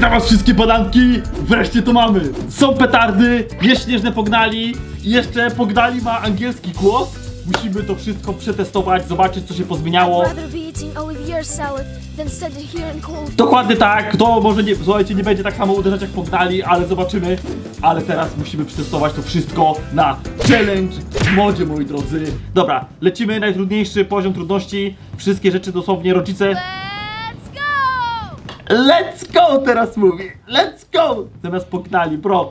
Witam was wszystkie podanki! Wreszcie to mamy! Są petardy, jest śnieżne pognali i jeszcze pognali ma angielski głos. Musimy to wszystko przetestować, zobaczyć co się pozmieniało. Dokładnie tak, to może nie, słuchajcie, nie będzie tak samo uderzać jak pognali, ale zobaczymy. Ale teraz musimy przetestować to wszystko na challenge w modzie, moi drodzy. Dobra, lecimy, najtrudniejszy poziom trudności. Wszystkie rzeczy dosłownie rodzice! Let's go teraz mówi! Let's go! Zamiast pognali, bro.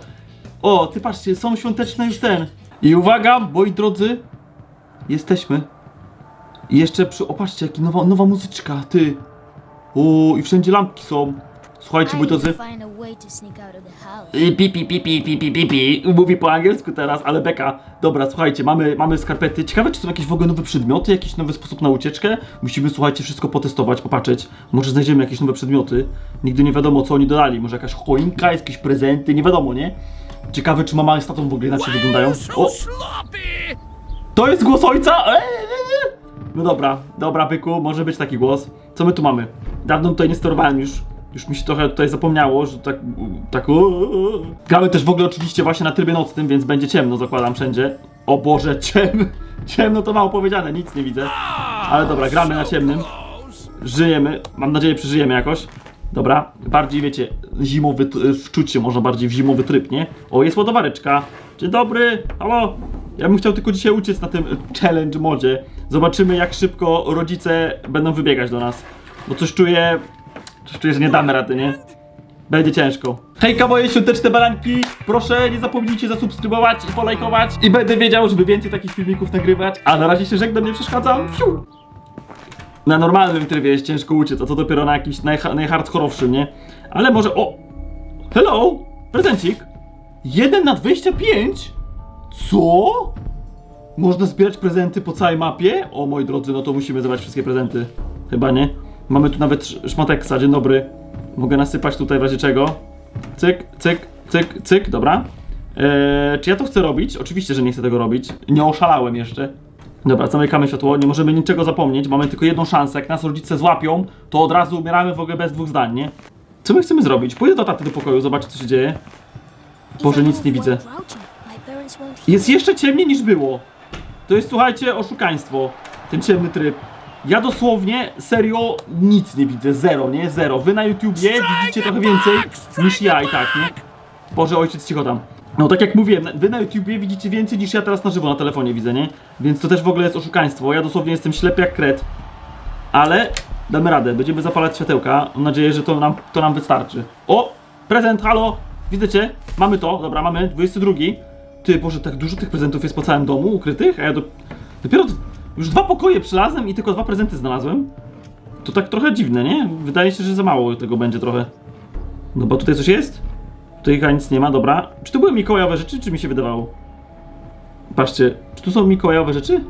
O, ty patrzcie, są świąteczne już ten. I uwaga, moi drodzy, jesteśmy. I jeszcze przy... O, patrzcie, jaka nowa, nowa muzyczka, ty. O, i wszędzie lampki są. Słuchajcie, moi drodzy. To find a way to sneak out of the house. I pi, pi, pi, pi, pi, pi, pi, pi. Mówi po angielsku teraz, ale beka. Dobra, słuchajcie, mamy, mamy skarpety. Ciekawe, czy są jakieś w ogóle nowe przedmioty, jakiś nowy sposób na ucieczkę. Musimy, słuchajcie, wszystko potestować, popatrzeć. Może znajdziemy jakieś nowe przedmioty. Nigdy nie wiadomo, co oni dodali. Może jakaś choinka, jakieś prezenty, nie wiadomo, nie? Ciekawe, czy mama z tatą w ogóle inaczej wyglądają. O, to jest głos ojca? Eee. No dobra, dobra, byku, może być taki głos. Co my tu mamy? Dawno tutaj nie sterowałem już. Już mi się trochę tutaj zapomniało, że tak. tak. Gramy też w ogóle oczywiście właśnie na trybie nocnym, więc będzie ciemno, zakładam wszędzie. O Boże, ciem, ciemno to mało powiedziane, nic nie widzę. Ale dobra, gramy na ciemnym. Żyjemy, mam nadzieję przeżyjemy jakoś. Dobra, bardziej wiecie, zimowy t- wczuć się można bardziej w zimowy tryb, nie? O, jest łodowareczka. Dzień dobry, halo. Ja bym chciał tylko dzisiaj uciec na tym e, challenge modzie. Zobaczymy jak szybko rodzice będą wybiegać do nas. Bo coś czuję, czuję, że nie damy rady, nie? Będzie ciężko. Hejka moje świąteczne baranki! Proszę nie zapomnijcie zasubskrybować i polajkować i będę wiedział, żeby więcej takich filmików nagrywać. A na razie się żegnam, nie przeszkadzam. Fiu. Na normalnym trybie jest ciężko uciec, a to dopiero na jakimś najha- najhardkorowszym, nie? Ale może... O! Hello! Prezencik! 1 na 25? Co? Można zbierać prezenty po całej mapie? O moi drodzy, no to musimy zebrać wszystkie prezenty. Chyba nie? Mamy tu nawet sz- szmateksa, dzień dobry. Mogę nasypać tutaj w razie czego. Cyk, cyk, cyk, cyk, dobra. Eee, czy ja to chcę robić? Oczywiście, że nie chcę tego robić. Nie oszalałem jeszcze. Dobra, zamykamy światło, nie możemy niczego zapomnieć, mamy tylko jedną szansę, jak nas rodzice złapią, to od razu umieramy w ogóle bez dwóch zdań, nie? Co my chcemy zrobić? Pójdę do taty do pokoju, zobaczę co się dzieje. Boże, nic nie widzę. Jest jeszcze ciemniej niż było. To jest, słuchajcie, oszukaństwo. Ten ciemny tryb. Ja dosłownie, serio, nic nie widzę. Zero, nie? Zero. Wy na YouTubie widzicie trochę więcej niż ja i tak, nie? Boże, ojciec, cicho tam. No tak jak mówiłem, wy na YouTubie widzicie więcej niż ja teraz na żywo na telefonie widzę, nie? Więc to też w ogóle jest oszukaństwo. Ja dosłownie jestem ślepy jak kret. Ale damy radę, będziemy zapalać światełka. Mam nadzieję, że to nam, to nam wystarczy. O! Prezent, halo! Widzicie? Mamy to, dobra, mamy 22. Ty, Boże, tak dużo tych prezentów jest po całym domu ukrytych, a ja do... dopiero już dwa pokoje przylazłem i tylko dwa prezenty znalazłem. To tak trochę dziwne, nie? Wydaje się, że za mało tego będzie trochę. No bo tutaj coś jest? Tutaj chyba nic nie ma, dobra. Czy to były mikołajowe rzeczy, czy mi się wydawało? Patrzcie, czy tu są mikołajowe rzeczy?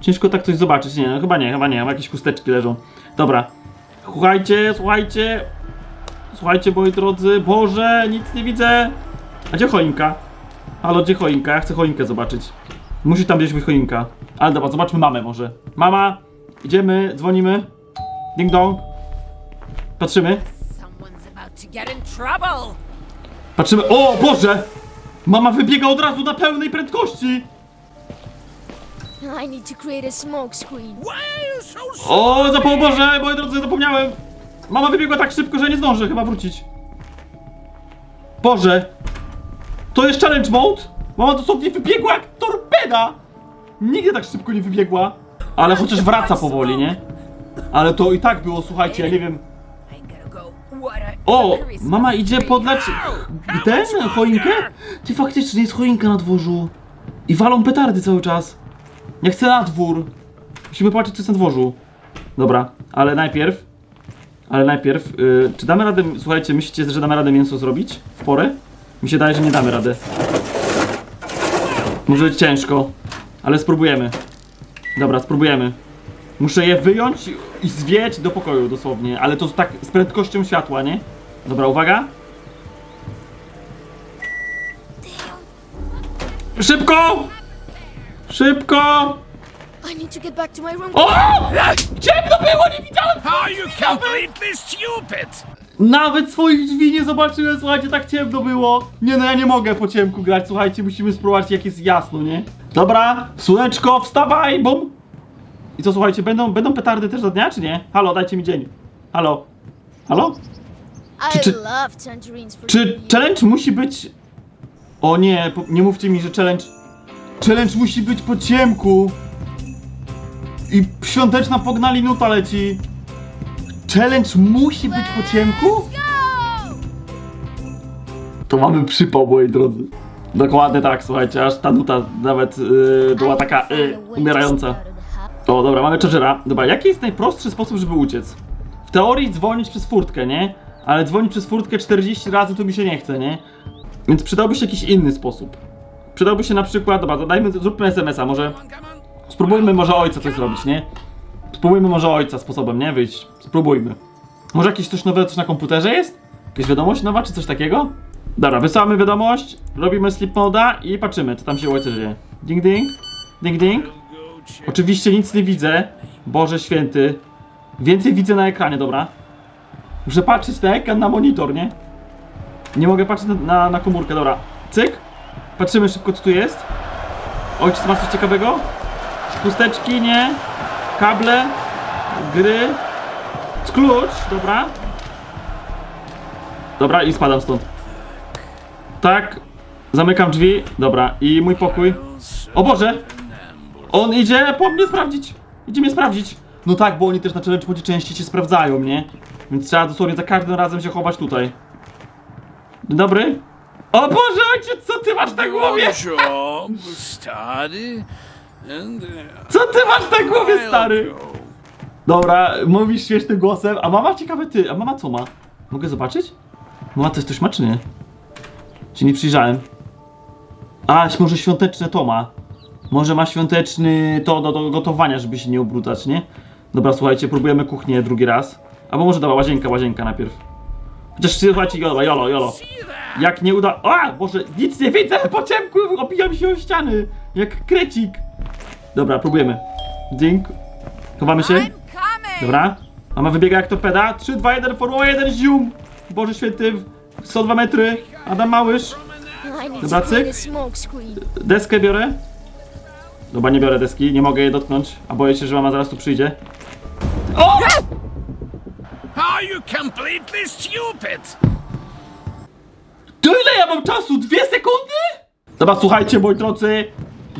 Ciężko tak coś zobaczyć, nie, no chyba nie, chyba nie, chyba jakieś chusteczki leżą. Dobra. Słuchajcie, słuchajcie. Słuchajcie, moi drodzy, Boże, nic nie widzę. A gdzie choinka? Halo, gdzie choinka? Ja chcę choinkę zobaczyć. Musi tam gdzieś być choinka. Ale dobra, zobaczmy mamę może. Mama, idziemy, dzwonimy. Ding dong. Patrzymy. Patrzymy. O Boże! Mama wybiega od razu na pełnej prędkości! I need to create a smoke screen. O, Boże, moi drodzy, zapomniałem! Mama wybiegła tak szybko, że nie zdążę chyba wrócić. Boże! To jest challenge mode? Mama dosłownie wybiegła jak torpeda! Nigdy tak szybko nie wybiegła. Ale chociaż wraca powoli, nie? Ale to i tak było, słuchajcie, ja nie wiem. O! Mama idzie podlać ten, choinkę? Ty faktycznie jest choinka na dworzu. I walą petardy cały czas. Ja chcę na dwór. Musimy patrzeć, co jest na dworzu. Dobra, ale najpierw. Ale najpierw. y, czy damy radę. Słuchajcie, myślicie, że damy radę mięso zrobić? W porę? Mi się daje, że nie damy rady. Może być ciężko. Ale spróbujemy. Dobra, spróbujemy. Muszę je wyjąć i zwieć do pokoju dosłownie, ale to tak z prędkością światła, nie? Dobra, uwaga. Szybko! Szybko! I need to get back to my room. O! Ciemno było, nie widziałem! Oh, you can't believe this stupid! Nawet swoich drzwi nie zobaczyłem, słuchajcie, tak ciemno było. Nie no, ja nie mogę po ciemku grać, słuchajcie, musimy spróbować jak jest jasno, nie? Dobra, słoneczko, wstawaj, bum! I co, słuchajcie, będą, będą petardy też do dnia, czy nie? Halo, dajcie mi dzień. Halo? Halo? Czy- czy- Czy challenge musi być... O nie, nie mówcie mi, że challenge... Challenge musi być po ciemku. I świąteczna pognali nuta leci. Challenge musi być po ciemku? To mamy przypał, moi drodzy. Dokładnie tak, słuchajcie, aż ta nuta nawet yy, była taka yy, umierająca. O, dobra, mamy chargera. Dobra, jaki jest najprostszy sposób, żeby uciec? W teorii dzwonić przez furtkę, nie? Ale dzwonić przez furtkę 40 razy to mi się nie chce, nie? Więc przydałby się jakiś inny sposób. Przydałby się na przykład, dobra, dajmy, zróbmy SMS-a, może spróbujmy może ojca coś zrobić, nie? Spróbujmy może ojca sposobem, nie? Wyjść. Spróbujmy. Może jakieś coś nowego coś na komputerze jest? Jakaś wiadomość nowa, czy coś takiego? Dobra, wysyłamy wiadomość, robimy sleep moda i patrzymy, co tam się u ojca dzieje. Ding ding, ding ding. Oczywiście nic nie widzę. Boże święty. Więcej widzę na ekranie, dobra. Muszę patrzeć na ekran, na monitor, nie? Nie mogę patrzeć na, na, na komórkę, dobra. Cyk. Patrzymy szybko, co tu jest. Ojciec ma coś ciekawego? Chusteczki, nie. Kable. Gry. Klucz, dobra. Dobra, i spadam stąd. Tak. Zamykam drzwi. Dobra, i mój pokój. O Boże! On idzie po mnie sprawdzić. Idzie mnie sprawdzić. No tak, bo oni też na challenge mode częściej się sprawdzają, nie? Więc trzeba dosłownie za każdym razem się chować tutaj. Dzień dobry. O Boże, ojciec, co ty masz na głowie? uh, Co ty masz na głowie, stary? Dobra, mówisz śmiesznym głosem, a mama ciekawe ty, a mama co ma? Mogę zobaczyć? Mama coś, coś ma czy nie? Czy nie przyjrzałem? A, może świąteczne to ma. Może ma świąteczny to do, do gotowania, żeby się nie ubrudzać, nie? Dobra, słuchajcie, próbujemy kuchnię drugi raz. Albo może dobra, łazienka, łazienka najpierw. Chociaż słuchajcie, jolo, jolo, jolo. Jak nie uda... A, Boże, nic nie widzę! Po ciemku opijam się o ściany! Jak krecik! Dobra, próbujemy. Ding. Chowamy się. Dobra. Mama wybiega jak torpeda. 3, 2, 1, formuła 1, zium! Boże święty, 102 metry. Adam Małysz. Dobra, cyk. Deskę biorę. Dobra, nie biorę deski, nie mogę jej dotknąć, a boję się, że mama zaraz tu przyjdzie. O! Are you completely stupid? To ile ja mam czasu? Dwie sekundy? Dobra, słuchajcie, moi drodzy.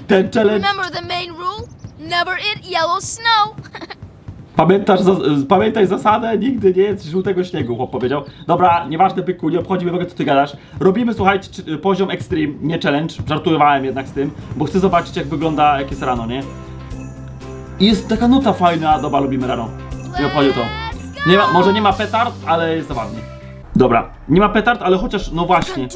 Ten challenge... Remember the main rule? Never eat yellow snow. Pamiętasz, za, pamiętaj zasadę, nigdy nie jest żółtego śniegu, chłop powiedział. Dobra, nieważne byku, nie obchodzi mnie w ogóle co ty gadasz. Robimy, słuchajcie, czy- poziom extreme, nie challenge, żartowałem jednak z tym, bo chcę zobaczyć jak wygląda, jak jest rano, nie? I jest taka nuta fajna, dobra, lubimy rano. Nie obchodzi to. Nie ma, może nie ma petard, ale jest zabawnie. Dobra, nie ma petard, ale chociaż, no właśnie, I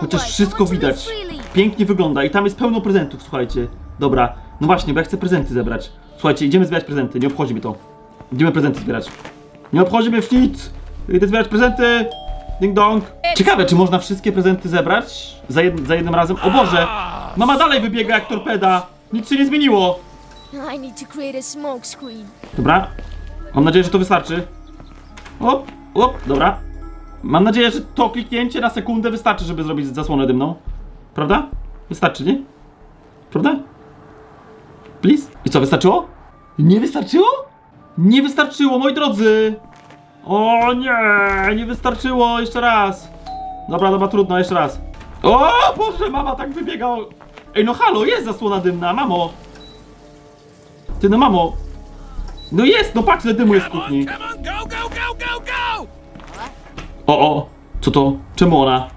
chociaż. I wszystko widać. Pięknie wygląda i tam jest pełno prezentów, słuchajcie. Dobra, no właśnie, bo ja chcę prezenty zebrać. Słuchajcie, idziemy zbierać prezenty, nie obchodzi mnie to. Idziemy prezenty zbierać. Nie obchodzi mnie w nic! Idę zbierać prezenty! Ding dong! Ciekawe, czy można wszystkie prezenty zebrać za, jed za jednym razem? O Boże! Mama dalej wybiega jak torpeda! Nic się nie zmieniło! I need to create a smoke screen. Dobra. Mam nadzieję, że to wystarczy. Op, op, dobra. Mam nadzieję, że to kliknięcie na sekundę wystarczy, żeby zrobić zasłonę dymną. Prawda? Wystarczy, nie? Prawda? Please? I co, wystarczyło? Nie wystarczyło? Nie wystarczyło, moi drodzy! O nie, nie wystarczyło, jeszcze raz. Dobra, dobra, trudno, jeszcze raz. O Boże, mama tak wybiega. Ej, no halo, jest zasłona dymna, mamo. Ty, no mamo, no jest, no patrz, ile dymu jest w kuchni. O, o, co to? Czemu ona?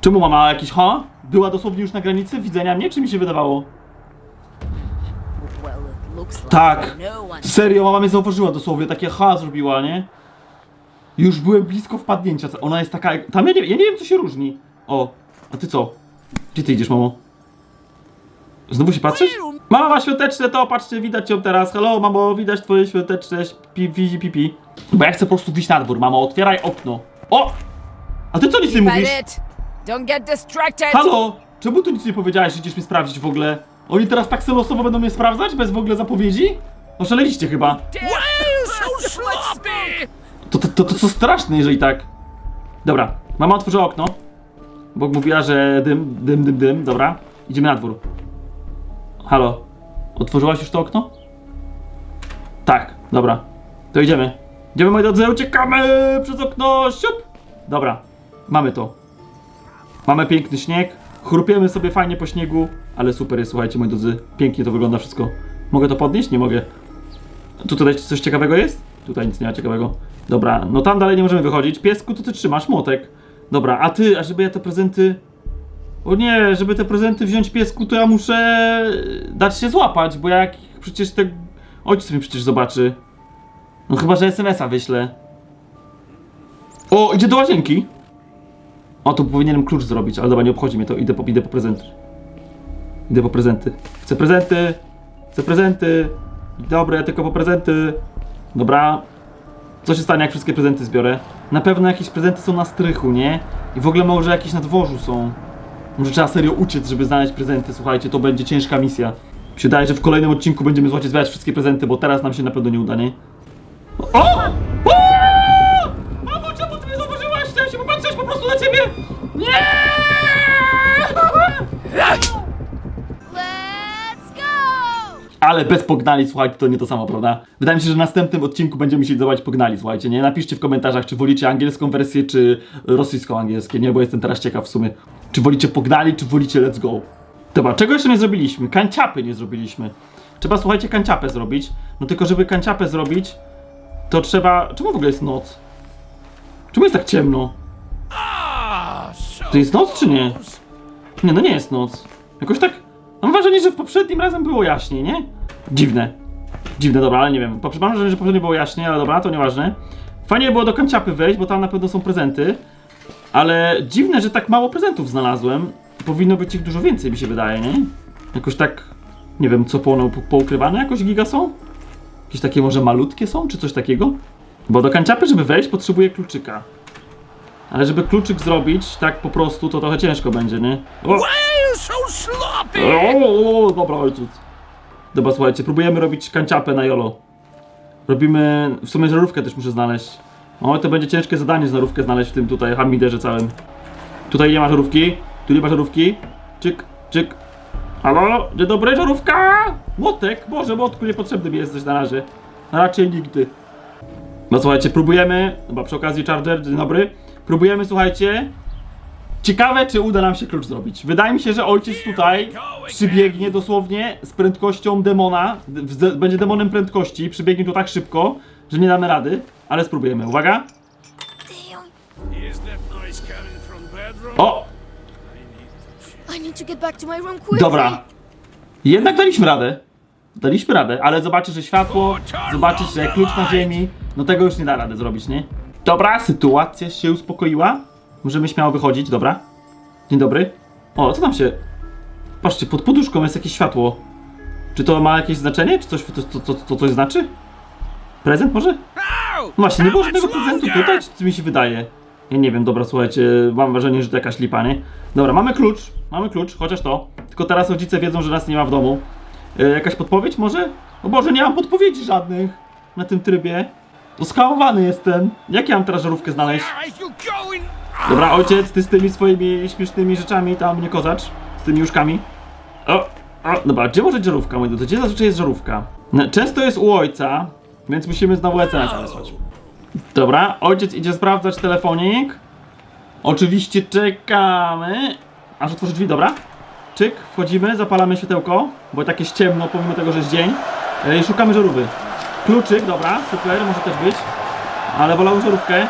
Czemu mama jakiś ha? Była dosłownie już na granicy widzenia mnie, czy mi się wydawało? Tak. no. Serio, mama mnie zauważyła dosłownie, takie ha zrobiła, nie? Już byłem blisko wpadnięcia, ona jest taka, tam ja nie, ja nie wiem co się różni. O, a ty co? Gdzie ty idziesz, mamo? Znowu się patrzysz? Mama ma świąteczne to, patrzcie, widać ją teraz. Hello, mamo, widać twoje świąteczne pi, pi, pi, pi. Bo ja chcę po prostu wyjść na dwór, mamo, otwieraj okno. O! A ty co nic nie mówisz? Don't get distracted. Halo! Czemu tu nic nie powiedziałeś, że idziesz mnie sprawdzić w ogóle? Oni teraz tak losowo będą mnie sprawdzać, bez w ogóle zapowiedzi? Oszaleliście chyba. Why are you so sloppy? To, to, to, to co straszne, jeżeli tak. Dobra, mama otworzyła okno, bo mówiła, że dym, dym, dym, dym, dobra. Idziemy na dwór. Halo, otworzyłaś już to okno? Tak, dobra. To idziemy. Idziemy moi drodzy, uciekamy przez okno, siup! Dobra, mamy to. Mamy piękny śnieg, chrupiemy sobie fajnie po śniegu, ale super jest, słuchajcie moi drodzy, pięknie to wygląda wszystko. Mogę to podnieść? Nie mogę. Tu tutaj coś ciekawego jest? Tutaj nic nie ma ciekawego. Dobra, no tam dalej nie możemy wychodzić. Piesku, to ty trzymasz młotek. Dobra, a ty, a żeby ja te prezenty... O nie, żeby te prezenty wziąć piesku, to ja muszę dać się złapać, bo jak przecież te... Ojciec mi przecież zobaczy. No chyba, że SMS-a wyślę. O, idzie do łazienki. O, to powinienem klucz zrobić, ale dobra, nie obchodzi mnie to. Idę po, idę po prezenty. Idę po prezenty. Chcę prezenty! Chcę prezenty! Dobre, ja tylko po prezenty. Dobra. Co się stanie, jak wszystkie prezenty zbiorę? Na pewno jakieś prezenty są na strychu, nie? I w ogóle może jakieś na dworzu są. Może trzeba serio uciec, żeby znaleźć prezenty. Słuchajcie, to będzie ciężka misja. Mi się że w kolejnym odcinku będziemy słuchajcie zbierać wszystkie prezenty, bo teraz nam się na pewno nie uda, nie? O! o! Mamo, czemu ty mnie zauważyłaś? Chciałem się popatrzeć po prostu na ciebie! Nie! Let's go! Ale bez pognali, słuchajcie, to nie to samo, prawda? Wydaje mi się, że w następnym odcinku będziemy musieli zobaczyć pognali, słuchajcie, nie? Napiszcie w komentarzach, czy wolicie angielską wersję, czy rosyjską angielskie, nie? Bo jestem teraz ciekaw w sumie. Czy wolicie pognali, czy wolicie let's go? Dobra, czego jeszcze nie zrobiliśmy? Kanciapy nie zrobiliśmy. Trzeba, słuchajcie, kanciapę zrobić. No tylko, żeby kanciapę zrobić, to trzeba... Czemu w ogóle jest noc? Czemu jest tak ciemno? To jest noc, czy nie? Nie, no nie jest noc. Jakoś tak. Mam wrażenie, że w poprzednim razem było jaśniej, nie? Dziwne. Dziwne, dobra, ale nie wiem. Poprze- Mam wrażenie, że poprzednio było jaśniej, ale dobra, to nieważne. Fajnie było do kanciapy wejść, bo tam na pewno są prezenty. Ale dziwne, że tak mało prezentów znalazłem. Powinno być ich dużo więcej, mi się wydaje, nie? Jakoś tak. Nie wiem, co po, poukrywane jakoś giga są? Jakieś takie może malutkie są, czy coś takiego? Bo do kanciapy, żeby wejść, potrzebuję kluczyka. Ale żeby kluczyk zrobić tak po prostu, to trochę ciężko będzie, nie? O! Dobra, ojciec. Dobra, słuchajcie, próbujemy robić kanciapę na jolo. Robimy... W sumie żarówkę też muszę znaleźć. O, to będzie ciężkie zadanie żarówkę znaleźć w tym tutaj hamiderze całym. Tutaj nie ma żarówki. Tu nie ma żarówki. Czyk, czyk. Halo? Dzień dobry, żarówka! Młotek! Boże, młotku, niepotrzebny mi jesteś na razie. Raczej nigdy. No słuchajcie, próbujemy... Chyba przy okazji Charger, dzień dobry. Próbujemy, słuchajcie... Ciekawe, czy uda nam się klucz zrobić. Wydaje mi się, że ojciec tutaj przybiegnie dosłownie z prędkością demona. Będzie demonem prędkości. Przybiegnie tu tak szybko, że nie damy rady. Ale spróbujemy. Uwaga. O! Dobra. Jednak daliśmy radę. Daliśmy radę, ale zobaczysz, że światło, zobaczysz, że klucz na ziemi, no tego już nie da rady zrobić, nie? Dobra, sytuacja się uspokoiła. Możemy śmiało wychodzić, dobra. Dzień dobry. O, co tam się... Patrzcie, pod poduszką jest jakieś światło. Czy to ma jakieś znaczenie? Czy coś to, to, to, to coś znaczy? Prezent może? Ow! Właśnie, nie było żadnego prezentu tutaj, co mi się wydaje? Ja nie wiem, dobra, słuchajcie, mam wrażenie, że to jakaś lipa, nie? Dobra, mamy klucz, mamy klucz, chociaż to. Tylko teraz rodzice wiedzą, że nas nie ma w domu. E, jakaś podpowiedź może? O Boże, nie mam podpowiedzi żadnych na tym trybie. Oskamowany jestem. Jak ja mam teraz żarówkę znaleźć? Dobra, ojciec, ty z tymi swoimi śmiesznymi rzeczami tam nie kozacz. Z tymi łóżkami. O, o, dobra, gdzie może żarówka, moi drodzy? Gdzie zazwyczaj jest żarówka? No, Często jest u ojca, więc musimy znowu SMS-a wysłać. Dobra, ojciec idzie sprawdzać telefonik. Oczywiście czekamy. Aż otworzy drzwi, dobra? Czyk, wchodzimy, zapalamy światełko, bo tak jest ciemno, pomimo tego, że jest dzień. E, I szukamy żarówy. Kluczyk, dobra, super, może też być. Ale wolałbym żarówkę.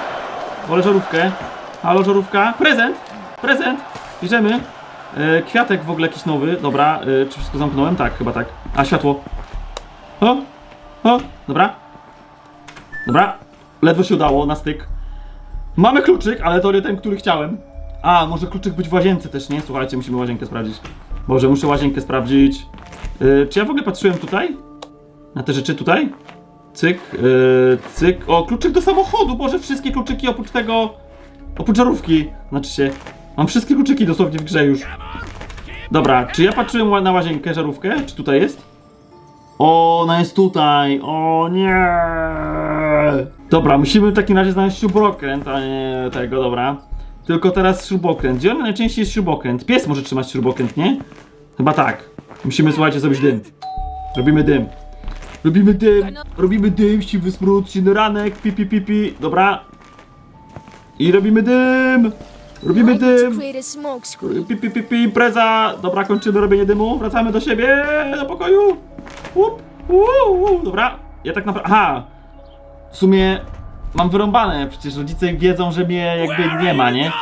Wolę żarówkę. Halo, żarówka. Prezent! Prezent! Bierzemy. E, kwiatek w ogóle jakiś nowy. Dobra, e, czy wszystko zamknąłem? Tak, chyba tak. A, światło. O! O! Dobra. Dobra. Ledwo się udało, na styk. Mamy kluczyk, ale to nie ten, który chciałem. A, może kluczyk być w łazience też, nie? Słuchajcie, musimy łazienkę sprawdzić. Boże, muszę łazienkę sprawdzić. E, czy ja w ogóle patrzyłem tutaj? Na te rzeczy tutaj? Cyk, yy, cyk. O, kluczyk do samochodu! Boże, wszystkie kluczyki oprócz tego. Oprócz żarówki. Znaczy się. Mam wszystkie kluczyki dosłownie w grze już. Dobra, czy ja patrzyłem na łazienkę, żarówkę? Czy tutaj jest? O, ona jest tutaj. O nie. Dobra, musimy w takim razie znaleźć śrubokręt, a nie tego, dobra. Tylko teraz śrubokręt. Gdzie on najczęściej jest śrubokręt? Pies może trzymać śrubokręt, nie? Chyba tak. Musimy, słuchajcie, zrobić dym. Robimy dym. Robimy dym. Robimy dym, siwy smród, siny ranek, pi, pi, pi, pi. Dobra. I robimy dym. Robimy dym. Pi, pi, pi, pi, impreza! Dobra, kończymy robienie dymu, wracamy do siebie, do pokoju! Łup, uu, dobra, ja tak naprawdę, aha! W sumie mam wyrąbane, przecież rodzice wiedzą, że mnie jakby nie ma, nie?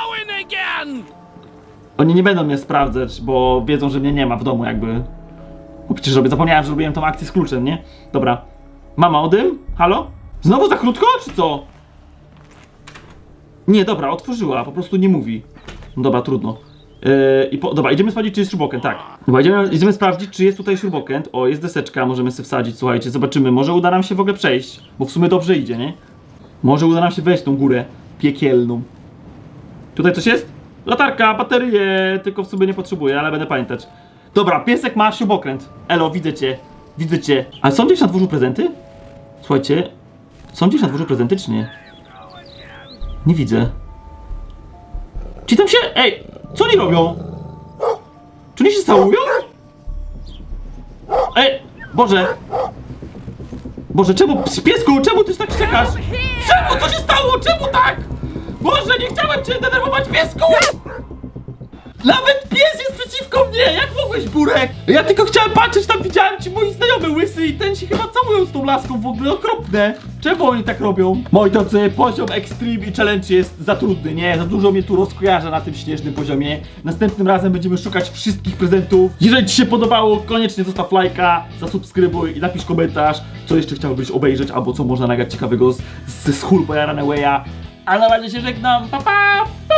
Oni nie będą mnie sprawdzać, bo wiedzą, że mnie nie ma w domu jakby. Bo przecież robię, zapomniałem, że robiłem tą akcję z kluczem, nie? Dobra. Mama o dym? Halo? Znowu za krótko, czy co? Nie, dobra, otworzyła, po prostu nie mówi. Dobra, trudno. Yy, i po, dobra, idziemy sprawdzić, czy jest śrubokręt, tak. Dobra, idziemy, idziemy sprawdzić, czy jest tutaj śrubokręt. O, jest deseczka, możemy sobie wsadzić, słuchajcie, zobaczymy. Może uda nam się w ogóle przejść, bo w sumie dobrze idzie, nie? Może uda nam się wejść tą górę piekielną. Tutaj coś jest? Latarka, baterie, tylko w sumie nie potrzebuję, ale będę pamiętać. Dobra, piesek ma śrubokręt. Elo, widzę cię, widzę cię. Ale są gdzieś na dworzu prezenty? Słuchajcie, są gdzieś na dworzu prezenty, czy nie? Nie widzę. Czy tam się... Ej, co oni robią? Czy oni się całują? Ej, Boże. Boże, czemu, piesku, czemu ty tak szczekasz? Czemu, co się stało? Czemu tak? Boże, nie chciałem cię denerwować, piesku! Nawet przeciwko mnie! Jak mogłeś, Burek? Ja tylko chciałem patrzeć, tam widziałem ci moi znajomy łysy i ten się chyba całują z tą laską w ogóle, okropne! Czemu oni tak robią? Moi drodzy, poziom Extreme i Challenge jest za trudny, nie? Za dużo mnie tu rozkojarza na tym śnieżnym poziomie. Następnym razem będziemy szukać wszystkich prezentów. Jeżeli ci się podobało, koniecznie zostaw lajka, zasubskrybuj i napisz komentarz, co jeszcze chciałbyś obejrzeć, albo co można nagrać ciekawego z, z, z Hulk Jarana Weya. A na razie się żegnam, pa pa!